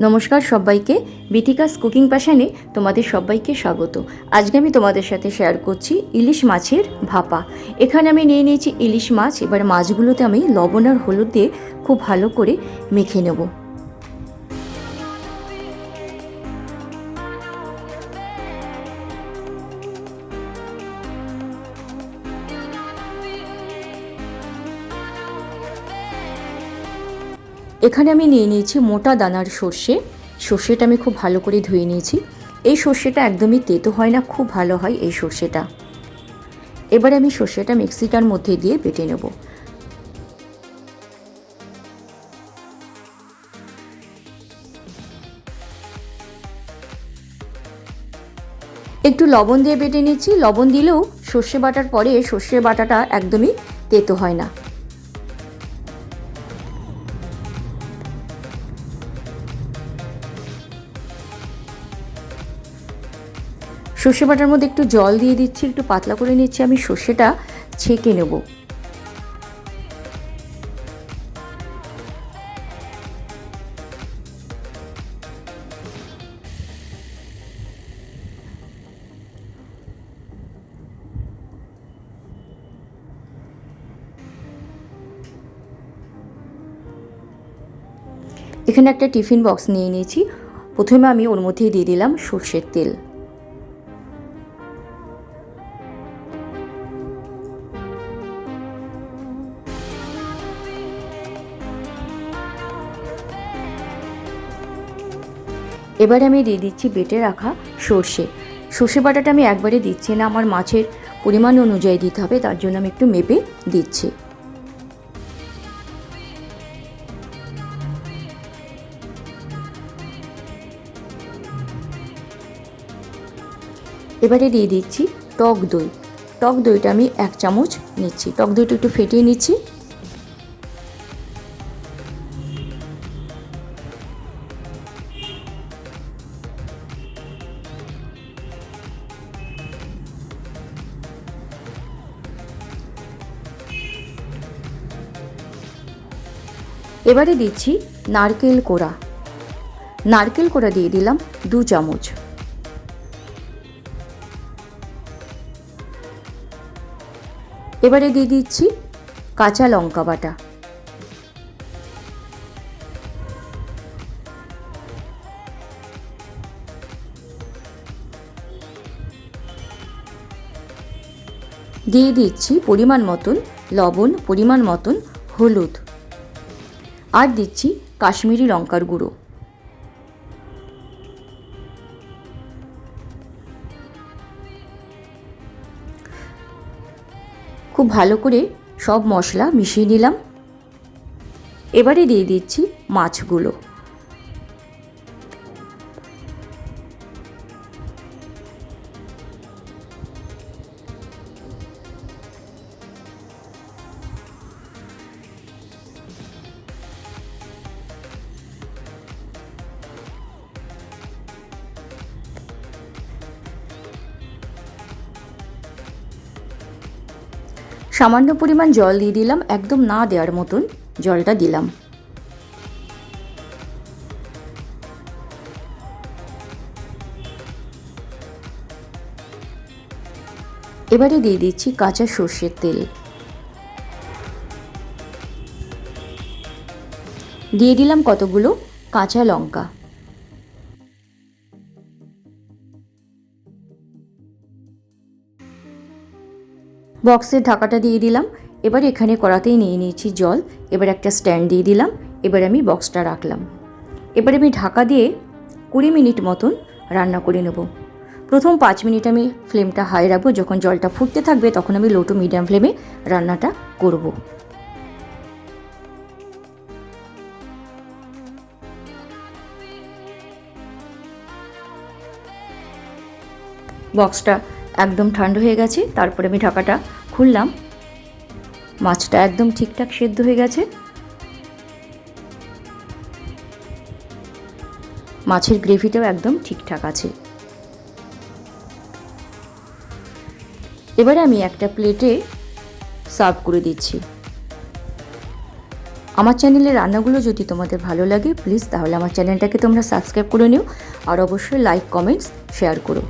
নমস্কার সবাইকে। বিটিকাস কুকিং প্যাশানে তোমাদের সবাইকে স্বাগত। আজকে আমি তোমাদের সাথে শেয়ার করছি ইলিশ মাছের ভাপা। এখানে আমি নিয়ে নিয়েছি ইলিশ মাছ। এবার মাছগুলোতে আমি লবণ আর হলুদ দিয়ে খুব ভালো করে মেখে নেব। এখানে আমি নিয়ে নিয়েছি মোটা দানার সর্ষে। সর্ষেটা আমি খুব ভালো করে ধুয়ে নিয়েছি। এই সর্ষেটা একদমই তেতো হয় না, খুব ভালো হয় এই সর্ষেটা। এবার আমি সর্ষেটা মিক্সিটার মধ্যে দিয়ে বেটে নেব। একটু লবণ দিয়ে বেটে নিচ্ছি। লবণ দিলেও সর্ষে বাটার পরে সর্ষে বাটাটা একদমই তেতো হয় না। সর্ষে বাটার মধ্যে একটু জল দিয়ে দিচ্ছি, একটু পাতলা করে নিচ্ছি, আমি সর্ষেটা ছেঁকে নেব। এখানে একটা টিফিন বক্স নিয়ে নিয়েছি। প্রথমে আমি ওর মধ্যেই দিয়ে দিলাম সর্ষের তেল। এবারে আমি দিয়ে দিচ্ছি বেটে রাখা সর্ষে। সর্ষে বাটাটা আমি একবারে দিচ্ছি না, আমার মাছের পরিমাণ অনুযায়ী দিতে হবে, তার জন্য আমি একটু মেপে দিচ্ছি। এবারে দিয়ে দিচ্ছি টক দই। টক দইটা আমি এক চামচ নিচ্ছি। টক দইটা একটু ফেটিয়ে নিচ্ছি। এবারে দিচ্ছি নারকেল কোড়া। নারকেল কোড়া দিয়ে দিলাম দু চামচ। এবারে দিয়ে দিচ্ছি কাঁচা লঙ্কা বাটা। দিয়ে দিচ্ছি পরিমাণ মতন লবণ, পরিমাণ মতন হলুদ। আর দিচ্ছি কাশ্মীরি লঙ্কার গুঁড়ো। খুব ভালো করে সব মশলা মিশিয়ে নিলাম। এবারে দিয়ে দিচ্ছি মাছগুলো। সামান্য পরিমাণ জল দিয়ে দিলাম, একদম না দেওয়ার মতন জলটা দিলাম। এবারে দিয়ে দিচ্ছি কাঁচা সর্ষের তেল। দিয়ে দিলাম কতগুলো কাঁচা লঙ্কা। বক্সের ঢাকাটা দিয়ে দিলাম। এবার এখানে কড়াতেই নিয়ে নিয়েছি জল। এবার একটা স্ট্যান্ড দিয়ে দিলাম। এবার আমি বক্সটা রাখলাম। এবার আমি ঢাকা দিয়ে কুড়ি মিনিট মতন রান্না করে নেব। প্রথম পাঁচ মিনিট আমি ফ্লেমটা হাই রাখব। যখন জলটা ফুটতে থাকবে তখন আমি লো টু মিডিয়াম ফ্লেমে রান্নাটা করব। বক্সটা একদম ঠান্ডা হয়ে গেছে, তারপরে আমি ঢাকাটা খুললাম। মাছটা একদম ঠিকঠাক সেদ্ধ হয়ে গেছে। মাছের গ্রেভিটাও একদম ঠিকঠাক আছে। এবারে আমি একটা প্লেটে সার্ভ করে দিচ্ছি। আমার চ্যানেলের রান্নাগুলো যদি তোমাদের ভালো লাগে, প্লিজ তাহলে আমার চ্যানেলটাকে তোমরা সাবস্ক্রাইব করে নিও। আর অবশ্যই লাইক, কমেন্টস, শেয়ার করো।